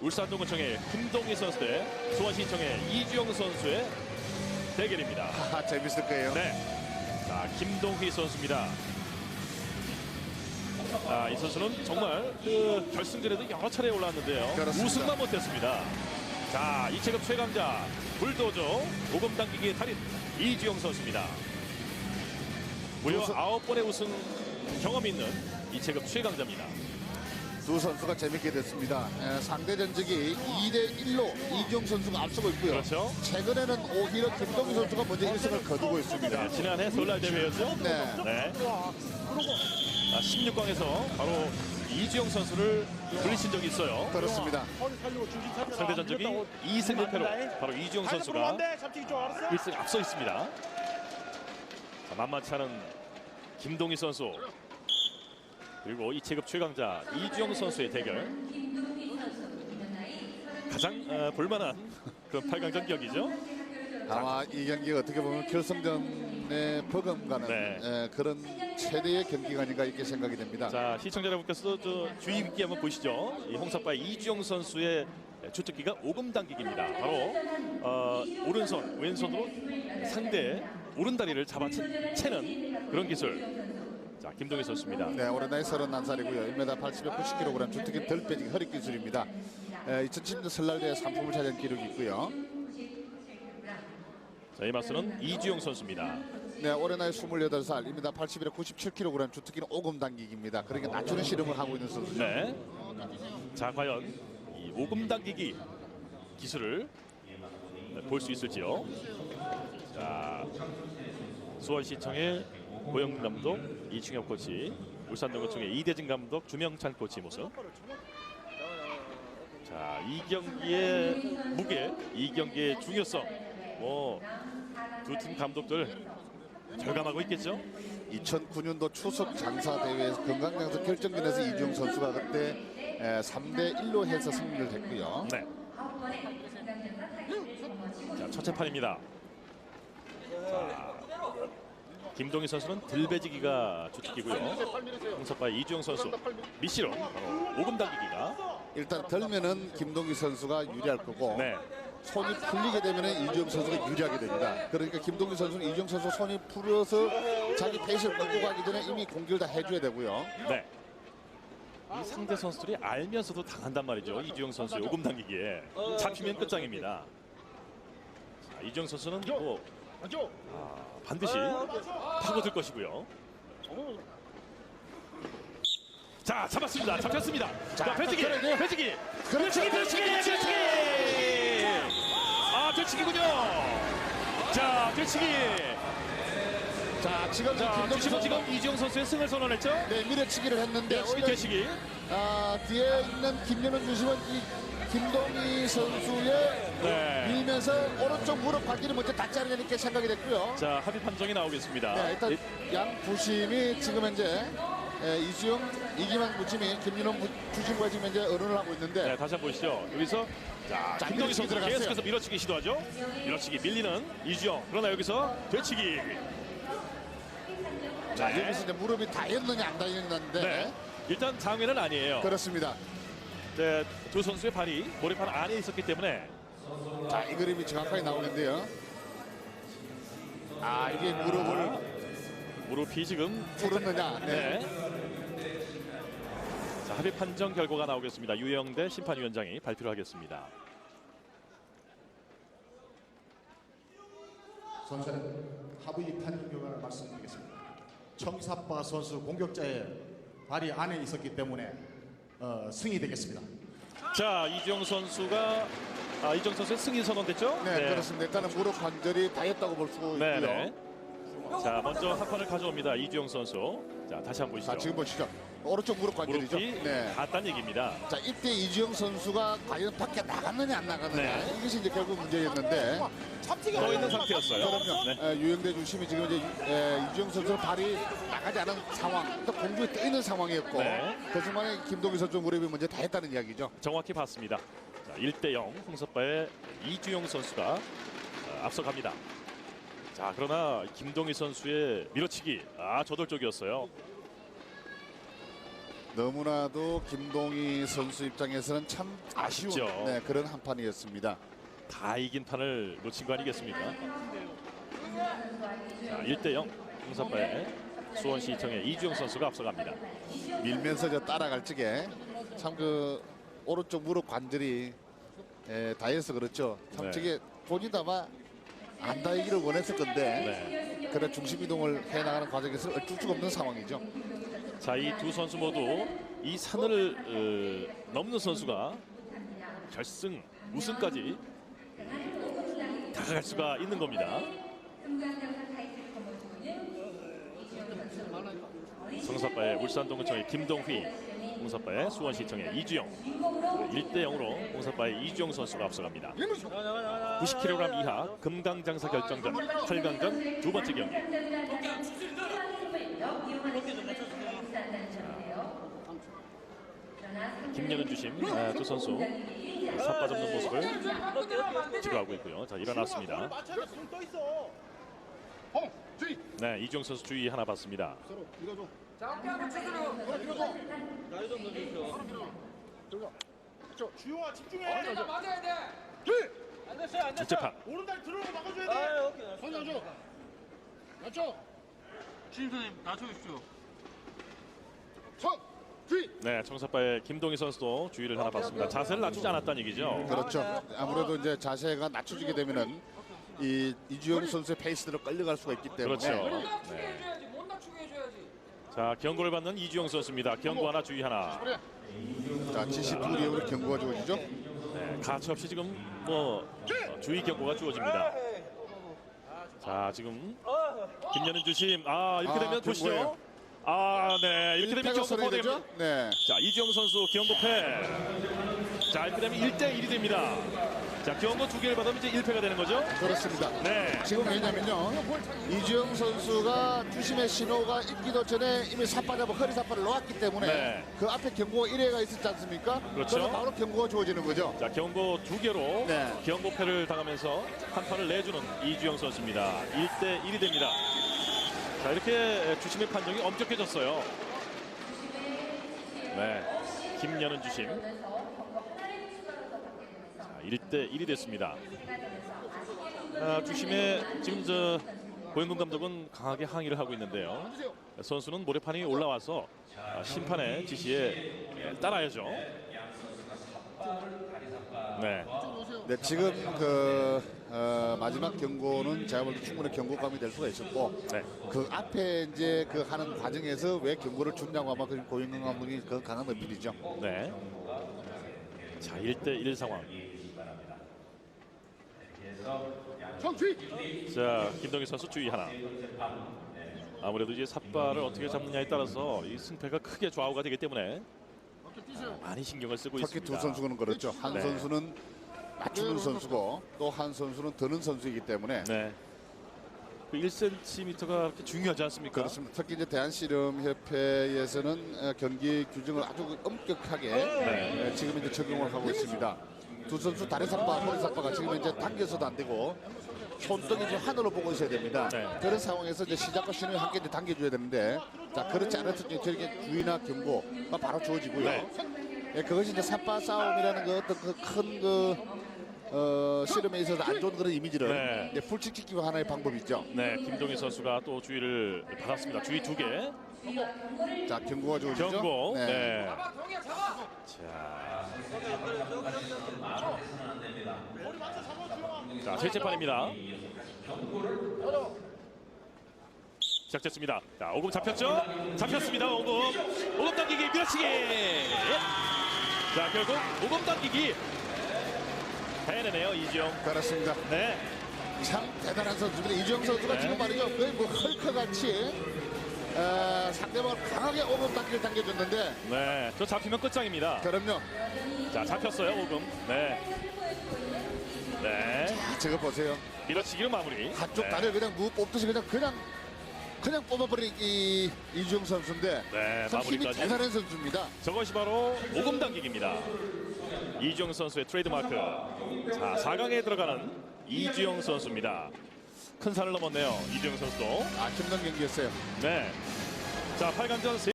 울산동구청의 김동희 선수 대 수원시청의 이주영 선수의 대결입니다. 아, 재밌을 거예요. 네. 자, 김동희 선수입니다. 아, 이 선수는 정말 그 결승전에도 여러 차례 올라왔는데요. 그렇습니다. 우승만 못했습니다. 자, 이체급 최강자 불도저 오금 당기기의 달인 이주영 선수입니다. 무려 아홉 번의 우승 경험이 있는 이체급 최강자입니다. 두 선수가 재밌게 됐습니다. 에, 상대 전적이 2대 1로 이종 선수가 앞서고 있고요. 그렇죠. 최근에는 오히려 김동희 선수가 먼저 1승을 거두고 있습니다. 네, 지난해 설날 대회였죠. 네. 네. 아, 16강에서 바로 이주영 선수를 불리신 적이 있어요. 그렇습니다. 상대 전적이 2승 1패로 바로 이주영 선수가 1승 앞서 있습니다. 자, 만만치 않은 김동희 선수 그리고 이체급 최강자 이주영 선수의 대결 가장 어, 볼만한 그런 8강 전 격이죠. 아마 이 경기가 어떻게 보면 결승전에 버금가는 네. 에, 그런 최대의 경기가 아닌가 이렇게 생각이 됩니다. 자 시청자 여러분께서도 저 주의 깊게 한번 보시죠. 이 홍사파의 이주영 선수의 주특기가 오금 당기기입니다. 바로 어, 오른손 왼손으로 상대 오른다리를 잡아채는 그런 기술. 자 김동희 선수입니다. 네, 올해 나이 31살이고요. 1m 80에 90kg 주특기 덜 빼지기 허리 기술입니다. 에, 2010년 설날대회 상품을 차지한 기록이 있고요. 자, 이 맞서는 이주영 선수입니다. 네, 올해 나이 28살, 1m 81에 97kg 주특기는 오금 당기기입니다. 그러니까 낮추는 실험을 하고 있는 선수죠. 네. 자, 과연 이 오금 당기기 기술을 볼 수 있을지요. 자, 수원시청의 고영 감독, 이충엽 코치, 울산동구청의 이대진 감독, 주명찬 코치 모습. 자, 이 경기의 무게, 이 경기의 중요성, 뭐 두 팀 감독들 절감하고 있겠죠. 2009년도 추석 장사 대회에서 건강장사 결정전에서 이주영 선수가 그때 3대 1로 해서 승리를 했고요. 네. 자, 첫째 판입니다. 자, 김동희 선수는 들배지기가 주특기고요. 홍석과 이주영 선수 미시로 오금 당기기가 일단 덜면은 김동기 선수가 유리할 거고 네. 손이 풀리게 되면 이주영 선수가 유리하게 됩니다. 그러니까 김동기 선수는 이주영 선수 손이 풀어서 자기 페이스를 끌고 가기 전에 이미 공격을 다 해줘야 되고요. 네. 이 상대 선수들이 알면서도 당한단 말이죠. 이주영 선수의 오금 당기기에 잡히면 끝장입니다. 자, 이주영 선수는 뭐 아, 반드시 파고들 것이고요. 자, 잡았습니다. 잡혔습니다. 자, 자, 배치기, 그래요. 배치기, 그렇죠. 배치기, 배치기, 배치기. 아, 배치기군요. 자, 배치기. 자 지금 자, 선수가 지금 이주영 선수의 승을 선언했죠. 네, 밀어치기를 했는데 배치기, 오히려 배치기. 아, 뒤에 있는 김연은 주심은 이 김동희 선수의 네. 밀면서 오른쪽 무릎 발길이 먼저 닿지 않으냐 이렇게 생각이 됐고요. 자, 합의 판정이 나오겠습니다. 네, 일단 이- 양 부심이 지금 현재 에, 이수영, 이기만 부심이 김윤호 부- 부심과 지금 현재 의논을 하고 있는데 네, 다시 한번 보시죠. 여기서 자, 자, 김동희 밀어치기 선수 들어갔어요. 계속해서 밀어치기 시도하죠. 밀어치기 밀리는 이주영. 그러나 여기서 되치기. 자, 네. 여기서 이제 무릎이 닿였느냐 안 닿였는데 네. 일단 장외는 아니에요. 그렇습니다. 네, 두 선수의 발이 모래판 안에 있었기 때문에 자, 이 그림이 정확하게 나오는데요. 아, 이게 무릎을 무릎이 지금 풀었느냐. 네. 네. 자, 합의 판정 결과가 나오겠습니다. 유영대 심판위원장이 발표를 하겠습니다. 선수는 합의 판정 결과를 말씀드리겠습니다. 청사파 선수 공격자의 발이 안에 있었기 때문에 어, 승이 되겠습니다. 자, 이주영 선수가 아, 이주영 선수의 승리 선언됐죠? 네, 그렇습니다. 일단은 무릎 관절이 닿였다고 볼 수 있고요. 네, 네. 자, 먼저 한 판을 가져옵니다. 이주영 선수. 자, 다시 한번 보시죠. 자, 지금 보시죠. 오른쪽 무릎 관절이죠. 무릎이 네. 닿았다는 얘기입니다. 자, 이때 이주영 선수가 과연 밖에 나갔느냐 안 나갔느냐 네. 이것이 이제 결국 문제였는데 떠 있는 상태였어요. 그럼요. 네. 에, 유영대 중심이 지금 이제 유- 에, 이주영 선수 발이 나가지 않은 상황, 또 공중에 떠 있는 상황이었고 네. 그 순간에 김동희 선수 무릎이 먼저 다 했다는 이야기죠. 정확히 봤습니다. 자, 1대 0 홍석바의 이주영 선수가 어, 앞서갑니다. 자, 그러나 김동희 선수의 밀어치기 아 저돌적이었어요. 너무나도 김동희 선수 입장에서는 참 아쉬운 아쉽죠. 네, 그런 한 판이었습니다. 다 이긴 판을 놓친 거 아니겠습니까? 자, 1대0 홍사파의 수원시청의 이주영 선수가 앞서갑니다. 밀면서 저 따라갈 적에 참 그 오른쪽 무릎 관절이 에, 다해서 그렇죠. 참 네. 저게 본인도 아마 안 다이기를 원했을 건데 네. 그런 중심 이동을 해나가는 과정에서 어쩔 수가 없는 상황이죠. 자, 이 두 선수 모두 이 산을 어, 넘는 선수가 결승 우승까지 다가갈 수가 있는 겁니다. 성사파의 울산동구청의 김동휘, 홍사파의 수원시청의 이주영, 1대 0으로 홍사파의 이주영 선수가 앞서갑니다. 90kg 이하 금강장사 결정전 8강전 두 번째 경기. 김연은 주심 아, 두 선수 삿바 잡는 모습을 지도하고 있고요. 자 일어났습니다. 네 이종 선수 주의 하나 받습니다. 주용아 집중해. 맞아야 돼. 안 됐어요, 안 됐어. 오른다리 들어오고 막아줘야 돼. 아, 오케이. 손 놔줘. 놔줘. 주임 선생님 낮춰주십시오. 손. 네 청사파의 김동희 선수도 주의를 하나 받습니다. 자세를 낮추지 않았다는 얘기죠. 그렇죠. 아무래도 이제 자세가 낮춰지게 되면은 이 이주영 선수의 페이스대로 끌려갈 수가 있기 때문에 그렇죠. 해줘야지. 자 경고를 받는 이주영 선수입니다. 경고 하나 주의 하나. 자 72리으로 경고가 주어지죠. 네, 가치 없이 지금 뭐 어, 주의 경고가 주어집니다. 자 지금 김연은 주심 아 이렇게 아, 되면 보시죠. 경고예요. 아 네 이렇게 되면 경고 선언이 되죠. 네. 자 이주영 선수 경고패. 자 이렇게 되면 1대 1이 됩니다. 자 경고 두 개를 받으면 이제 1패가 되는 거죠. 그렇습니다. 네. 지금 왜냐면요 이주영 선수가 주심의 신호가 있기도 전에 이미 삿바잡고 허리 삿바를 놓았기 때문에 네. 그 앞에 경고가 1회가 있었지 않습니까? 그렇죠. 바로 경고가 주어지는 거죠. 자 경고 두 개로 네. 경고 패를 당하면서 한 판을 내주는 이주영 선수입니다. 1대 1이 됩니다. 자 이렇게 주심의 판정이 엄격해졌어요. 네, 김연은 주심. 자 1대 1이 됐습니다. 아, 주심의 지금 저 고영근 감독은 강하게 항의를 하고 있는데요. 선수는 모래판이 올라와서 아, 심판의 지시에 따라야죠. 네. 네, 지금 그 어, 마지막 경고는 제가 볼 때 충분히 경고감이 될 수가 있었고 네. 그 앞에 이제 그 하는 과정에서 왜 경고를 줬냐고 아마 그 고영근 감독이 그 강한 어필이죠. 네. 자, 1대1 상황. 자, 김동희 선수 주의 하나. 아무래도 이제 삿발을 어떻게 잡느냐에 따라서 이 승패가 크게 좌우가 되기 때문에 많이 신경을 쓰고 특히 있습니다. 두 선수는 그렇죠. 한 네. 선수는 맞추는 선수고 또 한 선수는 드는 선수이기 때문에 네. 그 1cm가 그렇게 중요하지 않습니까? 그렇습니다. 특히 이제 대한씨름협회에서는 어, 경기 규정을 아주 엄격하게 네. 에, 지금 이제 적용을 하고 있습니다. 두 선수 다리 삿바, 허리 삿바가 지금 이제 당겨서도 안 되고 손등이 지금 하늘로 보고 있어야 됩니다. 네. 그런 상황에서 이제 시작과 신호를 함께 이제 당겨줘야 되는데 자 그렇지 않았을 때 저렇게 주의나 경고가 바로 주어지고요. 네. 예, 그것이 이제 삿바 싸움이라는 그 어떤 그큰그 어, 씨름에 있어서 안 좋은 그런 이미지를 네. 이제 풀칠시키기 하나의 방법이죠. 네, 김동희 선수가 또 주의를 받았습니다. 주의 두 개. 자 경고가 주어지죠. 경고. 네. 잡아. 자. 자, 셋째 판입니다. 시작됐습니다. 자, 오금 잡혔죠? 잡혔습니다. 오금. 오금 당기기 밀어치기. 자, 결국 오금 당기기 해내네요, 이지영. 그렇습니다. 네. 참 대단한 선수입니다. 이주영 선수가 네. 지금 말이죠. 거의 뭐 헐크같이 어, 상대방을 강하게 오금 당기를 당겨줬는데 네. 저 잡히면 끝장입니다. 그럼요. 자, 잡혔어요, 오금. 네. 네. 저거 보세요. 밀어치기로 마무리. 한쪽 네. 다리를 그냥 무 뽑듯이 그냥 그냥 그냥 뽑아버린 이 이주영 선수인데 네, 참 힘이 마무리까지. 대단한 선수입니다. 저것이 바로 오금 당기기입니다. 이주영 선수의 트레이드마크. 자, 4강에 들어가는 이주영 선수입니다. 큰 산을 넘었네요. 이주영 선수도. 아 힘든 경기였어요. 네. 자, 8강전